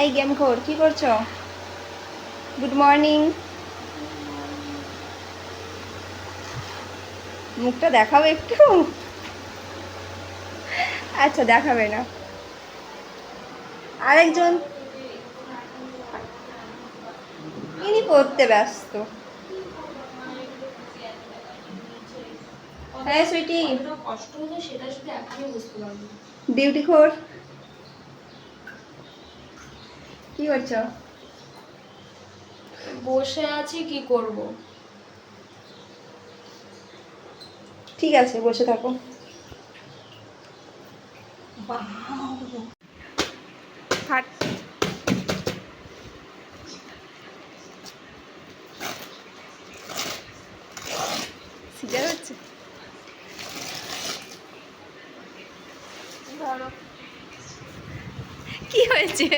এই গেম খোর কি করছ? গুড মর্নিং মুখটা দেখাও একটু। আচ্ছা দেখাবে না। আরেকজন। ইনি পড়তে ব্যস্ত। হ্যাঁ সুইটি। কষ্ট হতো সেটা শুধু এখনই বুঝতে পারব। ডিউটি খোর। কি করছ বসে আছি কি করব? ঠিক আছে বসে থাকো। হাট সিজার হচ্ছে? কি হয়েছে?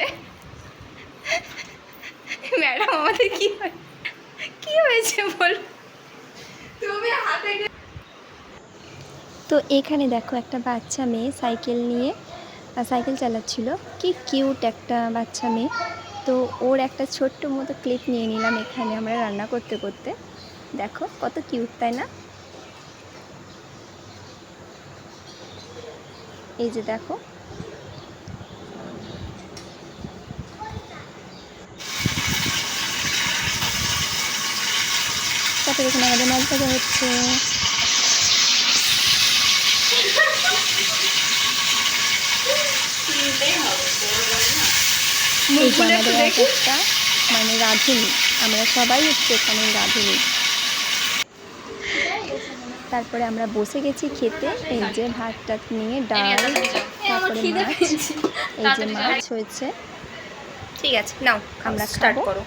ম্যাডাম আমাদের কি হয়? কি হয়েছে বল? তুমি হাতে তো এখানে দেখো একটা বাচ্চা মেয়ে সাইকেল নিয়ে সাইকেল চালাচ্ছিল। কি কিউট একটা বাচ্চা মেয়ে। তো ওর একটা ছোট্ট মতো ক্লিপ নিয়ে নিলাম এখানে আমরা রান্না করতে করতে। দেখো কত কিউট তাই না? এই যে দেখো তারপরে এখানে আমাদের মাছ ভাজা হচ্ছে। আমাদের এক একটা মানে রাঁধুনি। আমরা সবাই হচ্ছে এখানে রাঁধুনি। তারপরে আমরা বসে গেছি খেতে। এই যে ভাত টাত নিয়ে ডাল তারপরে মাছ। এই যে মাছ হয়েছে। ঠিক আছে নাও আমরা স্টার্ট করো।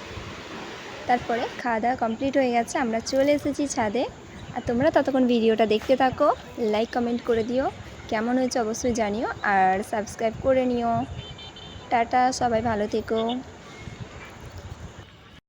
তারপরে খাওয়া দাওয়া কমপ্লিট হয়ে গেছে, আমরা চলে এসেছি ছাদে। আর তোমরা ততক্ষণ ভিডিওটা দেখতে থাকো লাইক কমেন্ট করে দিও। কেমন হয়েছে অবশ্যই জানিও, আর সাবস্ক্রাইব করে নিও। টাটা, সবাই ভালো থেকো।